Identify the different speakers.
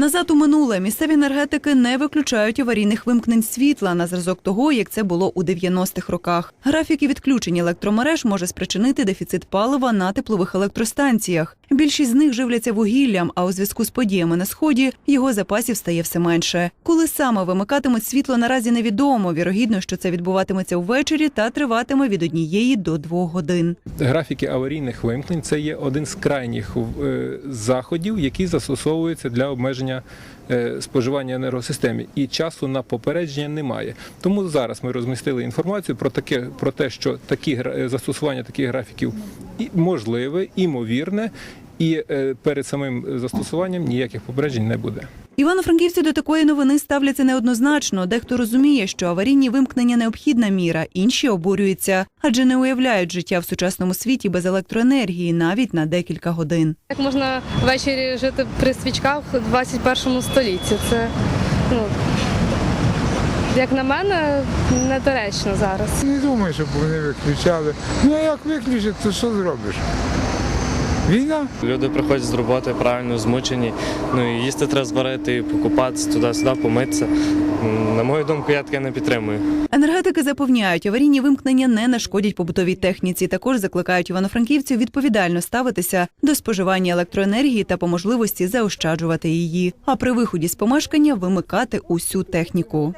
Speaker 1: Назад у минуле місцеві енергетики не виключають аварійних вимкнень світла на зразок того, як це було у 90-х роках. Графіки відключень електромереж може спричинити дефіцит палива на теплових електростанціях. Більшість з них живляться вугіллям, а у зв'язку з подіями на сході його запасів стає все менше. Коли саме вимикатимуть світло, наразі невідомо. Вірогідно, що це відбуватиметься ввечері та триватиме від однієї до двох годин.
Speaker 2: Графіки аварійних вимкнень це є один з крайніх е, заходів, які застосовуються для обмеження е, споживання енергосистеми. І часу на попередження немає. Тому зараз ми розмістили інформацію про таке про те, що такі е, застосування таких графіків можливе, імовірне, і е, перед самим застосуванням ніяких попереджень не буде.
Speaker 1: Івано-франківці до такої новини ставляться неоднозначно. Дехто розуміє, що аварійні вимкнення необхідна міра, інші обурюються, адже не уявляють життя в сучасному світі без електроенергії навіть на декілька годин.
Speaker 3: Як можна ввечері жити при свічках у 21 столітті? Це, ну, як на мене, недоречно зараз.
Speaker 4: Не думаю, щоб вони виключали. Ну а як виключать, то що зробиш? Війна?
Speaker 5: Люди приходять з роботи правильно змучені. Ну і їсти треба зварити, і покупатися туди-сюди, помитися. На мою думку, я таке не підтримую.
Speaker 1: Енергетики запевняють, аварійні вимкнення не нашкодять побутовій техніці. Також закликають івано-франківців відповідально ставитися до споживання електроенергії та по можливості заощаджувати її. А при виході з помешкання вимикати усю техніку.